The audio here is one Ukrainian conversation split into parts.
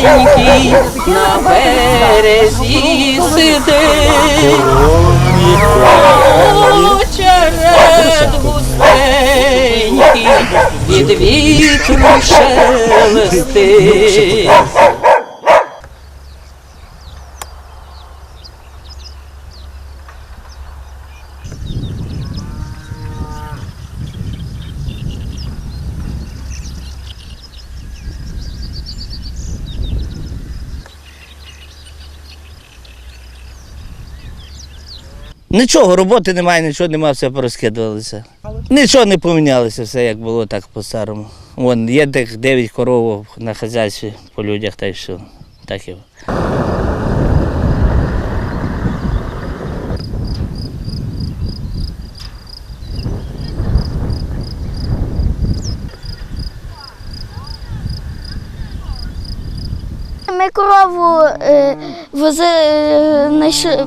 пустенький на березі сидить. Очеред густенький від вітру шелестить. Нічого, роботи немає, нічого немає, все порозкидувалося. Нічого не помінялося, все як було, так по-старому. Вон, є тих 9 коров на хазяйстві по людях, та й все. Так і. Ми корову е, вози, е, знайшли-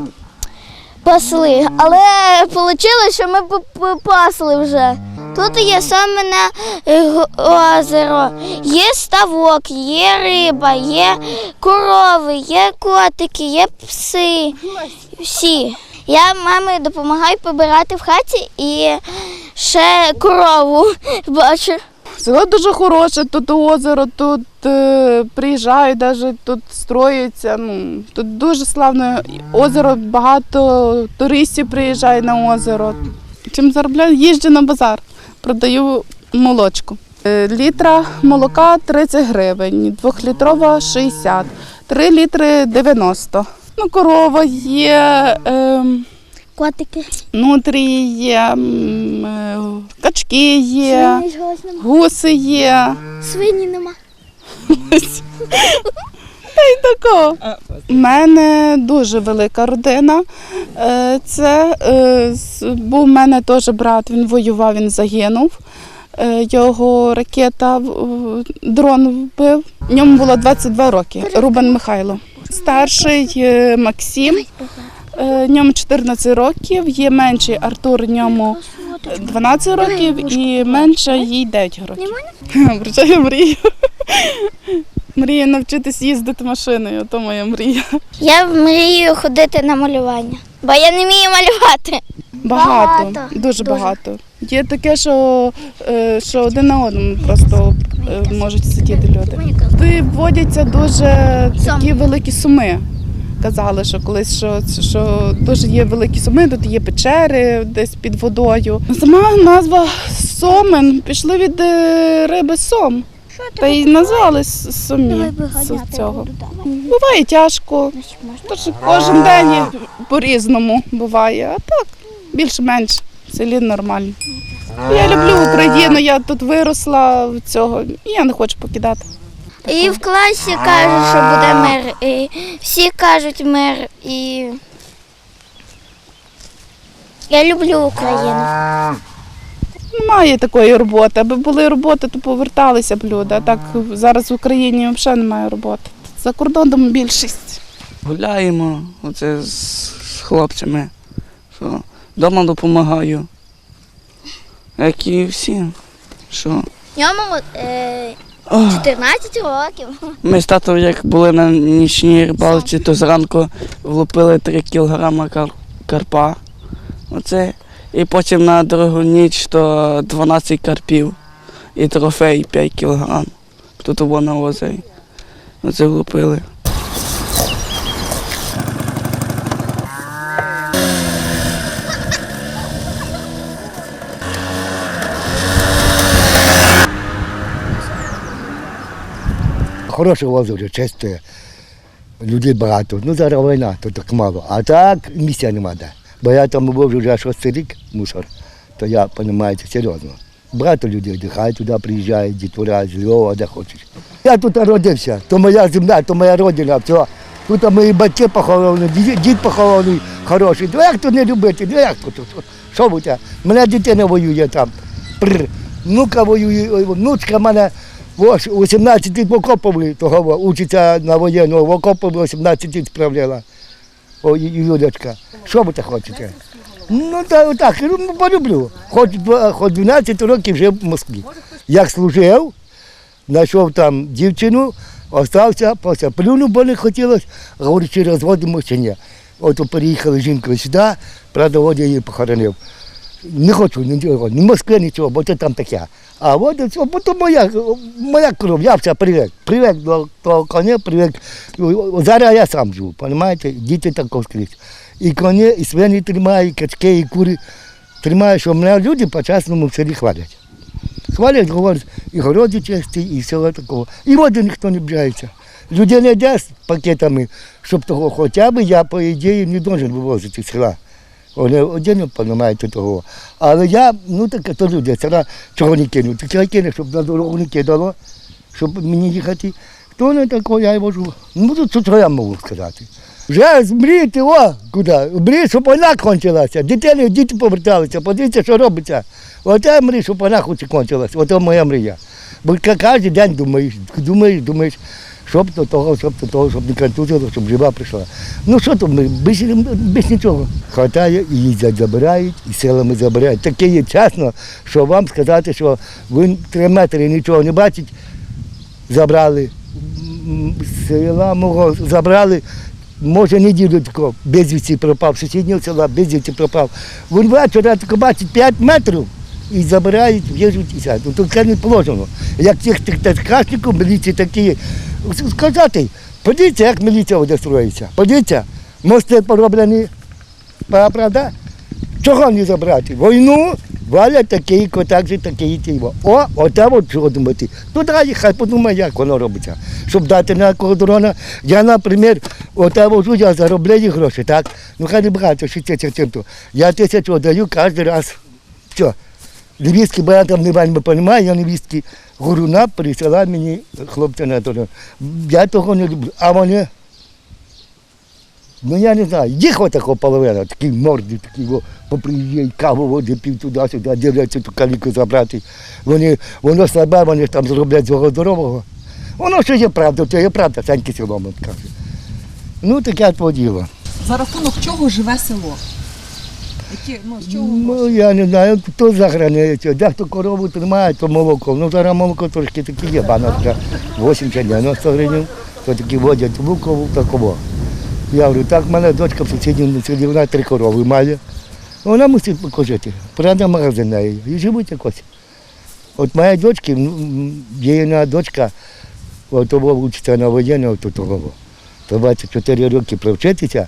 пасли, але вийшло, що ми п- п- пасли вже. Тут є саме на е, озеро, є ставок, є риба, є корови, є котики, є пси. Всі. Я мамі допомагаю побирати в хаті і ще корову бачу. Село дуже хороше, тут озеро, тут е, приїжджають, навіть тут строються. Ну, тут дуже славне озеро, багато туристів приїжджає на озеро. Чим заробляю? Їжджу на базар, продаю молочку. Е, Літра молока 30 гривень, двохлітрова 60, 3 літри 90. Ну, корова є. Е, Котики. Нутрії є, е, качки є, гуси є. Свині нема. Такого. У мене дуже велика родина. Е, Це е, був у мене теж брат, він воював, він загинув. Його ракета дрон вбив. Ньому було 22 роки. Рубан Михайло. Старший Максим. Е, Ньому 14 років, є менший Артур, ньому 12 років і менша їй 9 років. Вручаю мрію. Мрію навчитись їздити машиною, то моя мрія. Я мрію ходити на малювання, бо я не вмію малювати. Багато, Багато, дуже, дуже. багато. Є таке, що, е, що один на одному просто е, можуть сидіти люди. Виводяться дуже такі великі суми. Казали, що колись що, що дуже є великі суми, тут є печери десь під водою. Сама назва Сомен пішли від е, риби сом. Та й назвали с- сомі з цього. Буває тяжко. Тож кожен день по-різному буває, а так, більш-менш в селі нормально. Я люблю Україну, я тут виросла в цього, і я не хочу покидати. І в класі кажуть, що буде мир. І всі кажуть мир. І я люблю Україну. Немає такої роботи. Аби були роботи, то поверталися б люди. А так зараз в Україні взагалі немає роботи. За кордоном більшість. Гуляємо оце з, з хлопцями. Що, дома допомагаю. Як і всі. Що. Йому е, 14 років. ми з татом, як були на нічній рибалці, то зранку влупили 3 кілограма кар, карпа. Оце. І потім на другу ніч то 12 карпів. І трофей 5 кілограм. Тут на озері. Оце влупили. Хороше озеро, чисте, людей багато. Ну зараз війна, то так мало. А так місця нема де. Бо я там був вже шостий рік мусор, то я розумію, це серйозно. Багато людей дихають туди, приїжджають, дітвора з Львова, де хочеш. Я тут народився, то моя земля, то моя родина, все. Тут мої батьки поховані, дід- похований хороший. Ну як тут не любити? Ну як тут? Що ви це? Мене дитина воює там. Внука воює, внучка мене ось 18 літ в окопові, того учиться на воєнного, в окопові 18 літ справляла. О, Юлячка. Що ви це хочете? Ну так, так, ну, полюблю. Хоч, хоч 12 років жив в Москві. Як служив, знайшов там дівчину, Остався, просто плюнув, бо не хотілося, говорю, чи розводимо, чи ні. От переїхали жінкою сюди, правда, я її похоронив. Не хочу нічого, ні Москви, нічого, бо це там таке. А от бо моя, моя кров, я все привик. Привик до того коня, привик. Зараз я сам живу, розумієте? Діти також скрізь. І коні, і свині тримаю, і качки, і кури. Тримаю, що мене люди по-чесному в селі хвалять. Хвалять, говорять, і городи чисті, і всього такого. І води ніхто не бжається. Людей не йде пакетами, щоб того хоча б я, по ідеї, не должен вивозити з села. Вони один розумієте того. Але я, ну таке, то люди, села чого не кинуть. Так я кину, щоб на дорогу не кидало, щоб мені їхати. То не такого я й можу. Ну, то що я можу сказати. Вже змріти, о, куди? Мрій, щоб вона кончилася. Дітей, діти поверталися, подивіться, що робиться. Оце мрій, щоб вона хоч кончилася. Оце моя мрія. Бо кожен день думаєш, думаєш, думаєш, щоб до того, щоб до того, щоб не контузило, щоб жива прийшла. Ну що то ми, без, без нічого. Хватає, і їздять, забирають, і силами забирають. Таке є чесно, що вам сказати, що ви три метри нічого не бачить, забрали. Села мого забрали, може неділю тако безвісті пропав, сусіднього села безвісті пропав. Він вечора тако бачить 5 метрів і забирають, в'їжджуть і сядуть. То це не положено. Як тих тих ткачників міліції такі, сказати, подивіться, як міліція буде строїться. Подивіться, мости пороблені, правда? Чого не забрати? Війну валять такі, так же такі тіло. О, оте от чого думати. Ну далі хай подумає, як воно робиться. Щоб дати на якого дрона. Я, наприклад, оте вожу, я заробляю гроші, так? Ну хай не багато, 60 чим-то. Я тисячу даю кожен раз. Все. Бо я там не вельми я невістки горуна присилає мені хлопця на дрон. Я того не люблю. А вони Ну я не знаю, їх отако половина, такі морди, такі поприїжджають, каву води пів туди-сюди, дивляться ту каліку забрати. Вони, воно слабе, вони там зроблять свого здорового. Воно що є правда, то є правда, Саньки Соломон каже. Ну, таке то діло. За рахунок чого живе село? Які, ну, з чого Ну, я не знаю, хто за границю, дехто корову тримає, то молоко. Ну, зараз молоко трошки таке є, баночка 80-90 гривень, то такі водять лукову такого. Я говорю, так, в мене дочка в сусідньому селі, вона три корови має. Вона мусить покожити. Правда, магазин неї. І живуть якось. От моя ну, м, є одна дочка, от вчиться на воєнного. То 24 роки провчитися,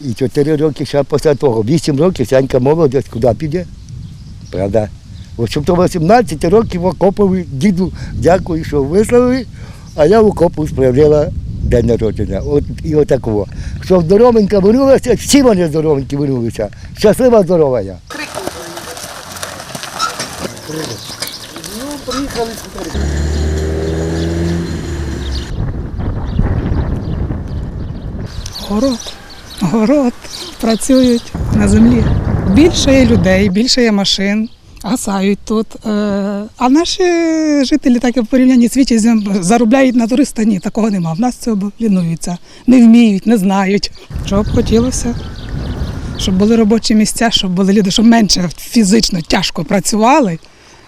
і 4 роки ще після того, 8 років Санька молодець, куди піде? Правда? От щоб то 18 років окопові діду, дякую, що вислали, а я окопу справляла день народження. От і отакого. Що здоровенька вернулася, всі вони здоровенькі вернулися. Щаслива здорова я. Город, город, працюють на землі. Більше є людей, більше є машин, гасають тут. Е, А наші жителі, так і в порівнянні Вітязем, заробляють на туриста. Ні, такого нема. В нас цього лінуються, не вміють, не знають. Що б хотілося, щоб були робочі місця, щоб були люди, щоб менше фізично тяжко працювали.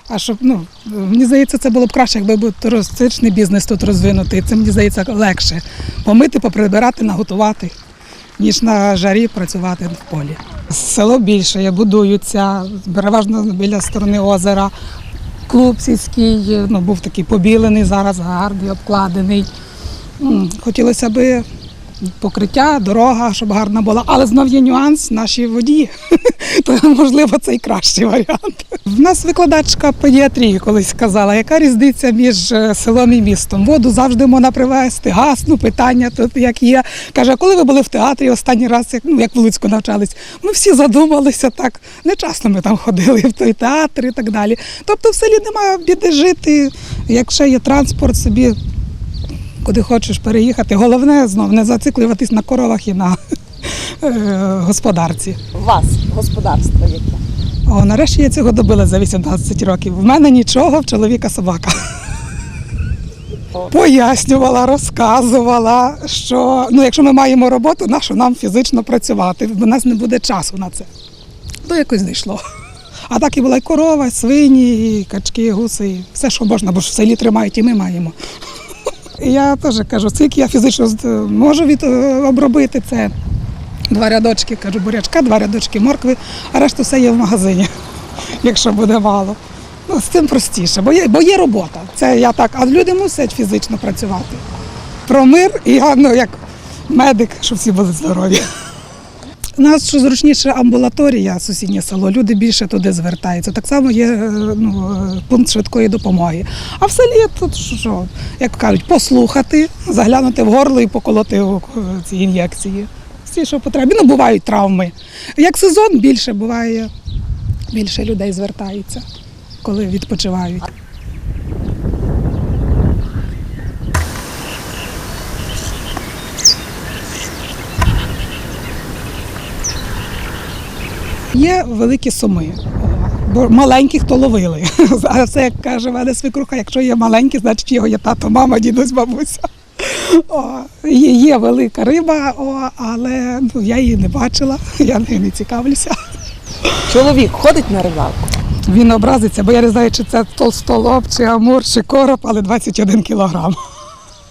А щоб, ну, мені здається, це було б краще, якби був туристичний бізнес тут розвинутий. Це мені здається легше. Помити, поприбирати, наготувати, ніж на жарі працювати в полі. Село більше, будуються, переважно біля сторони озера. Клуб сільський ну, був такий побілений, зараз гарний, обкладений. Хотілося б покриття, дорога, щоб гарна була. Але знов є нюанс наші водії. То можливо це і кращий варіант. В нас викладачка педіатрії колись казала, яка різниця між е, селом і містом. Воду завжди можна привезти, газ, ну питання тут як є. Каже, коли ви були в театрі останній раз, як, ну, як в Луцьку навчались, ми всі задумалися так. Не часто ми там ходили в той театр і так далі. Тобто в селі немає біди жити, якщо є транспорт собі куди хочеш переїхати. Головне знов не зациклюватись на коровах і на е, господарці. у вас господарство яке? О, нарешті я цього добила за 18 років. В мене нічого, в чоловіка собака. Пояснювала, розказувала, що ну, якщо ми маємо роботу, нащо нам фізично працювати? У нас не буде часу на це. То якось знайшло. А так і була і корова, і свині, і качки, і гуси, і все, що можна, бо ж в селі тримають, і ми маємо. Я теж кажу, скільки я фізично можу від, е, обробити це. Два рядочки, кажу, бурячка, два рядочки моркви, а решта все є в магазині, якщо буде мало. Ну, з цим простіше, бо є, бо є робота. Це я так, а люди мусять фізично працювати. Про мир і ну, як медик, щоб всі були здорові. У нас що зручніше амбулаторія, сусіднє село, люди більше туди звертаються. Так само є е, ну, е, пункт швидкої допомоги. А в селі тут що, як кажуть, послухати, заглянути в горло і поколоти е, ці ін'єкції. Всі, що потрібно. Ну, бувають травми. Як сезон більше буває, більше людей звертається, коли відпочивають. Є великі суми. Бо маленьких то ловили. А це як каже мене свекруха, якщо є маленькі, значить його є тато, мама, дідусь, бабуся. О, є, є велика риба, о, але ну, я її не бачила, я нею не цікавлюся. Чоловік ходить на рибалку. Він образиться, бо я не знаю, чи це толстолоб, чи амур, чи короб, але 21 кілограм.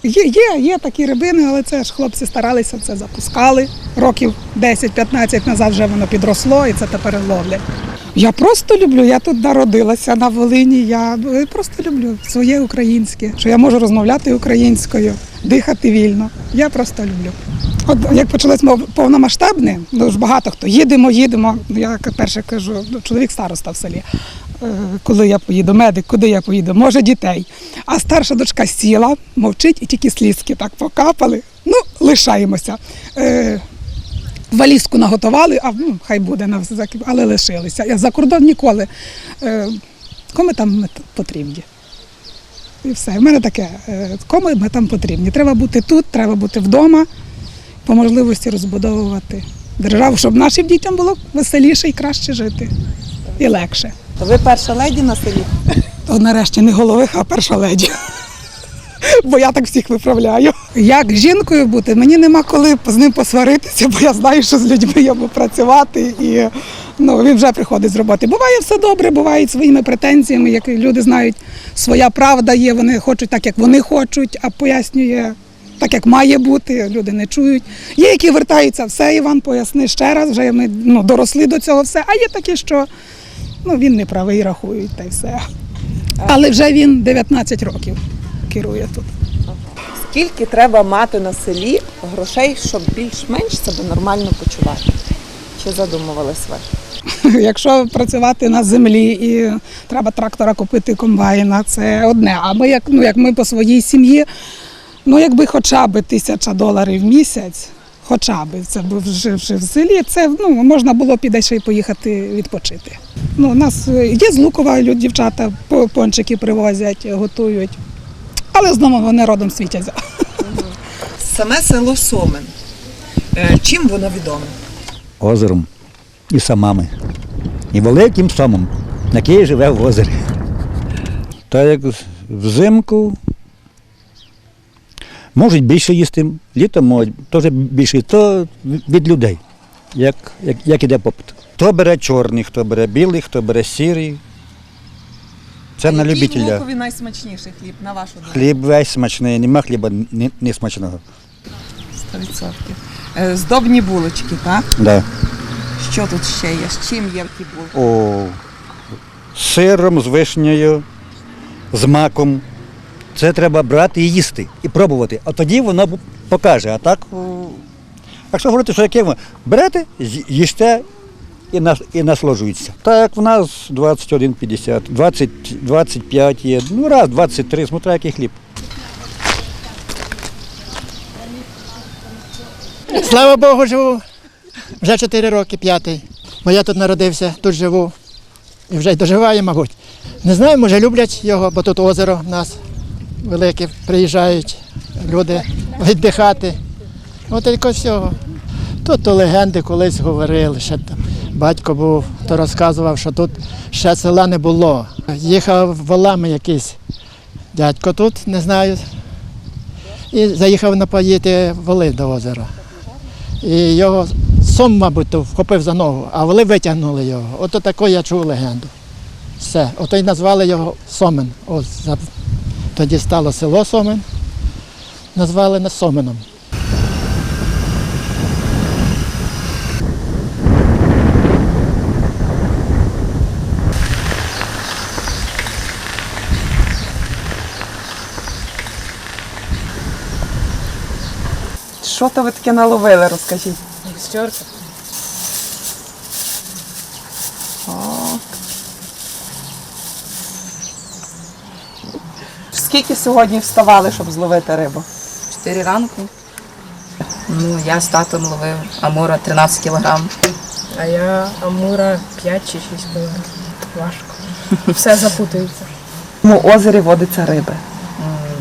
Є, є, є такі рибини, але це ж хлопці старалися, це запускали. Років 10-15 назад вже воно підросло і це тепер ловлять. Я просто люблю, я тут народилася на Волині, я е, просто люблю своє українське, що я можу розмовляти українською, дихати вільно. Я просто люблю. От як почалось повномасштабне, ну ж багато хто їдемо, їдемо. Ну, Я перше кажу, ну, чоловік староста в селі. Е, Коли я поїду, медик, куди я поїду, може дітей. А старша дочка сіла, мовчить і тільки слізки так покапали. Ну, лишаємося. Е, Валізку наготували, а ну, хай буде, але лишилися. Я за кордон ніколи. Е, кому там потрібні? І все. В мене таке, кому ми там потрібні. Треба бути тут, треба бути вдома, по можливості розбудовувати державу, щоб нашим дітям було веселіше і краще жити. І легше. То ви перша леді на селі? То нарешті не голових, а перша леді. Бо я так всіх виправляю. Як жінкою бути, мені нема коли з ним посваритися, бо я знаю, що з людьми йому працювати, і ну, він вже приходить з роботи. Буває все добре, бувають своїми претензіями, як люди знають, своя правда є, вони хочуть так, як вони хочуть, а пояснює так, як має бути, люди не чують. Є, які вертаються, все, Іван, поясни ще раз, вже ми ну, доросли до цього все, а є такі, що ну, він не правий, рахують та й все. Але вже він 19 років керує тут. Скільки треба мати на селі грошей, щоб більш-менш себе нормально почувати? Чи задумувались ви? Якщо працювати на землі і треба трактора купити комбайна, це одне. А ми, як, ну, як ми по своїй сім'ї, ну якби хоча б тисяча доларів в місяць, хоча б це б живши в селі, це ну, можна було піде ще й поїхати відпочити. Ну, у нас е, є з Лукова, люди, дівчата пончики привозять, готують. Але знову вони родом світяться. Саме село Сомен. Е, Чим воно відоме? озером і самами. І великим самом, який живе в озері. Та як взимку можуть більше їсти, літом можуть теж більше, то від людей, як, як, як іде попит. Хто бере чорний, хто бере білий, хто бере сірий. Це на любителя. Лукові найсмачніший хліб, на вашу думку? Хліб весь смачний, нема хліба не, не смачного. 100%. Е, Здобні булочки, так? Да. Що тут ще є? З чим є ті булки? О, з сиром, з вишнею, з маком. Це треба брати і їсти, і пробувати. А тоді воно покаже. А так, якщо говорити, що яке берете, їсте і, і насолоджуєтеся. Так в нас 21,50, 20, 25 є, ну раз, 23, смотря який хліб. Слава Богу, живу. Вже 4 роки, п'ятий. Бо я тут народився, тут живу. І вже й доживаю, мабуть. Не знаю, може люблять його, бо тут озеро в нас велике. Приїжджають люди віддихати. От тільки всього. Тут то легенди колись говорили, ще там батько був, то розказував, що тут ще села не було. Їхав волами якийсь дядько тут, не знаю. І заїхав напоїти воли до озера. І його сом, мабуть, вхопив за ногу, а воли витягнули його. Ото таку я чув легенду. Все. Ото й назвали його Сомен. Ось тоді стало село Сомен. назвали нас Соменом. Що то ви таке наловили, розкажіть? Густерка. Скільки сьогодні вставали, щоб зловити рибу? 4 ранку. Ну, я з татом ловив амура 13 кілограм. А я Амура 5 чи 6 кілограм. Важко. Все запутується. В цьому озері водиться риби.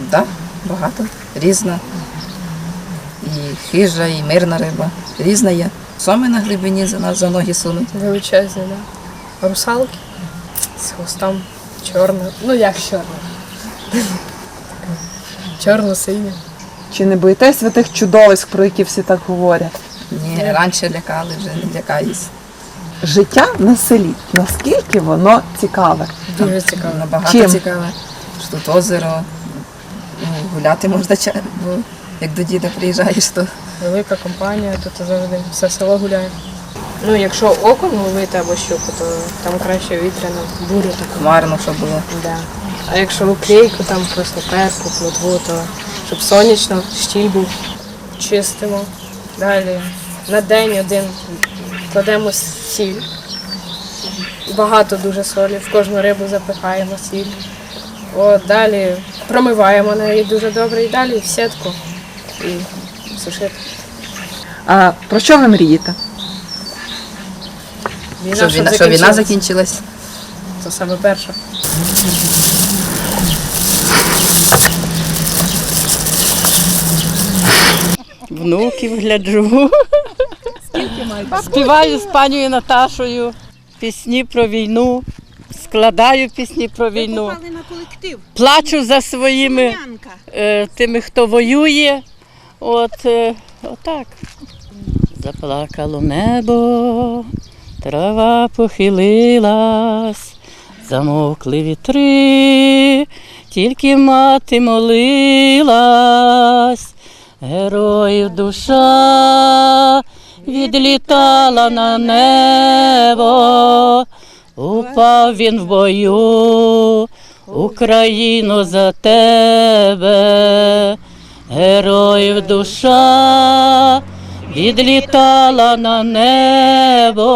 Так, багато. Різна. І хижа, і мирна риба. Різна є. Соми на глибині за нас за ноги сунуть. Величезні, да. Русалки з хвостом чорна. Ну як чорна? Чорно-синя. Чи не боїтесь ви тих чудовиськ, про які всі так говорять? Ні, раніше лякали, вже не лякаюсь. Життя на селі. Наскільки воно цікаве? Дуже цікаво. Набагато Чим? цікаве. Що тут озеро, ну, гуляти можна, бо як до діда приїжджаєш, то Велика компанія, тут завжди все село гуляє. Ну, якщо окон ловити або щуку, то там краще вітряно, бурю таку. хмарно, що було. Да. А якщо уклейку, там просто перку, плотву, то щоб сонячно, штіль був, чистимо. Далі на день один кладемо сіль. Багато дуже солі, в кожну рибу запихаємо сіль. От, далі промиваємо неї дуже добре і далі в сітку і сушити. А про що ви мрієте? Війна, Щоб щоб війна, щоб війна закінчилась. закінчилась. Це саме перше. Внуків гляджу. Співаю з панією Наташою пісні про війну, складаю пісні про війну. Плачу за своїми е, тими, хто воює. От е, отак. Заплакало небо, трава похилилась, замовкли вітри, тільки мати молилась. Героїв душа відлітала на небо, упав він в бою, Україно за тебе, героїв душа відлітала на небо,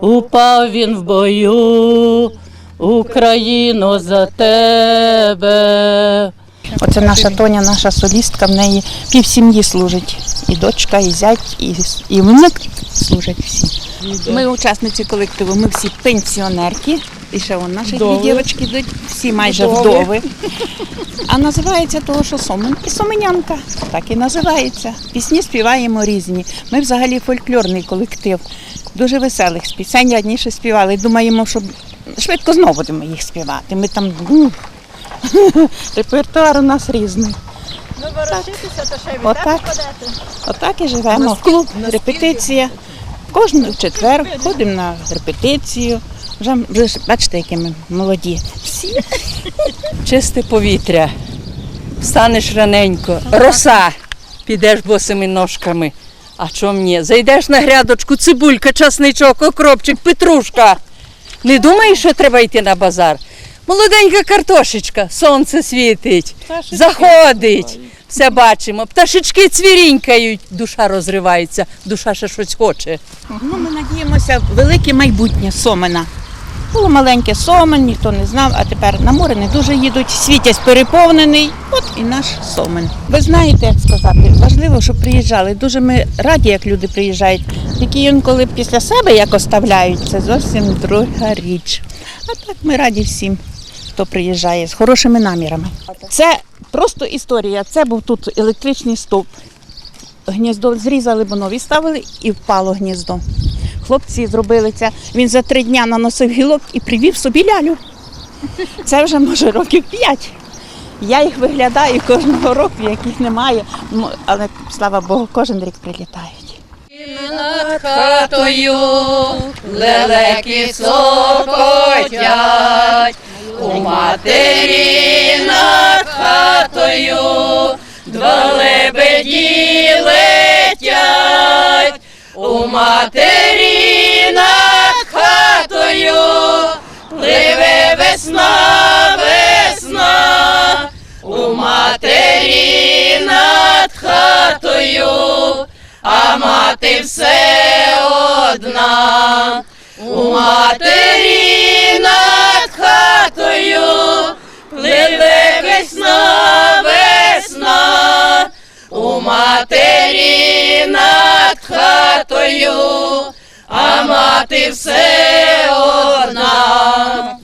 упав він в бою, Україно за тебе. Оце наша Тоня, наша солістка, в неї пів сім'ї служить. І дочка, і зять, і, і внук служать всі. Ми учасниці колективу, ми всі пенсіонерки. І ще вон наші дві дівчатки йдуть, всі майже вдови. А називається того, що Сомен і Соменянка. Так і називається. Пісні співаємо різні. Ми взагалі фольклорний колектив. Дуже веселих пісень раніше співали. Думаємо, що швидко знову будемо їх співати. Ми там ну, репертуар у нас різний. Отак, отак і живемо. Клуб, репетиція. Кожен четвер ходимо на репетицію. Вже, вже ж бачите, які ми молоді. Всі. чисте повітря. Встанеш раненько, роса, підеш босими ножками. А чом ні? Зайдеш на грядочку, цибулька, часничок, окропчик, петрушка. Не думаєш, що треба йти на базар? Молоденька картошечка, сонце світить, заходить. Все бачимо. Пташечки цвірінькають, душа розривається, душа ще щось хоче. Ну, ми надіємося велике майбутнє Сомена. Було маленьке Сомен, ніхто не знав, а тепер на море не дуже їдуть. Світязь переповнений. От і наш Сомен. Ви знаєте, як сказати, важливо, щоб приїжджали. Дуже ми раді, як люди приїжджають. Тільки інколи після себе як оставляють, це зовсім друга річ. А так ми раді всім, хто приїжджає з хорошими намірами. Це просто історія. Це був тут електричний стовп. Гніздо зрізали, бо нові ставили і впало гніздо. Хлопці зробили це. Він за три дня наносив гілок і привів собі лялю. Це вже може років п'ять. Я їх виглядаю кожного року, яких немає. Але слава Богу, кожен рік прилітають. Над хатою лелеки цокотять, у матері над хатою два лебеді летять, у матері над хатою, пливе весна, весна, у матері над хатою, а мати все одна, у матері над хатою, пливе весна, весна, у матері над хатою, а мати все одна.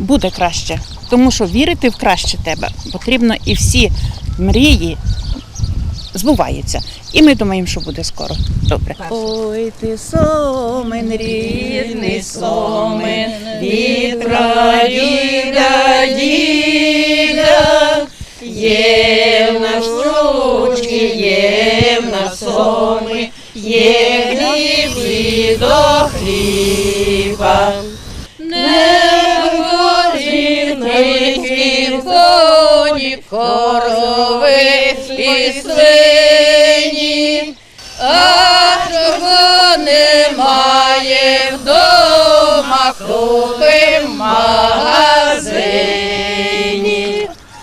Буде краще, тому що вірити в краще тебе потрібно і всі мрії збуваються. І ми думаємо, що буде скоро. Добре. Ой, ти сомен, рідний сомен, вітра діда, діда, є в нас ручки, є в нас соми, є хліб і до хліба. Не горіний хлібоні, корови і свині, а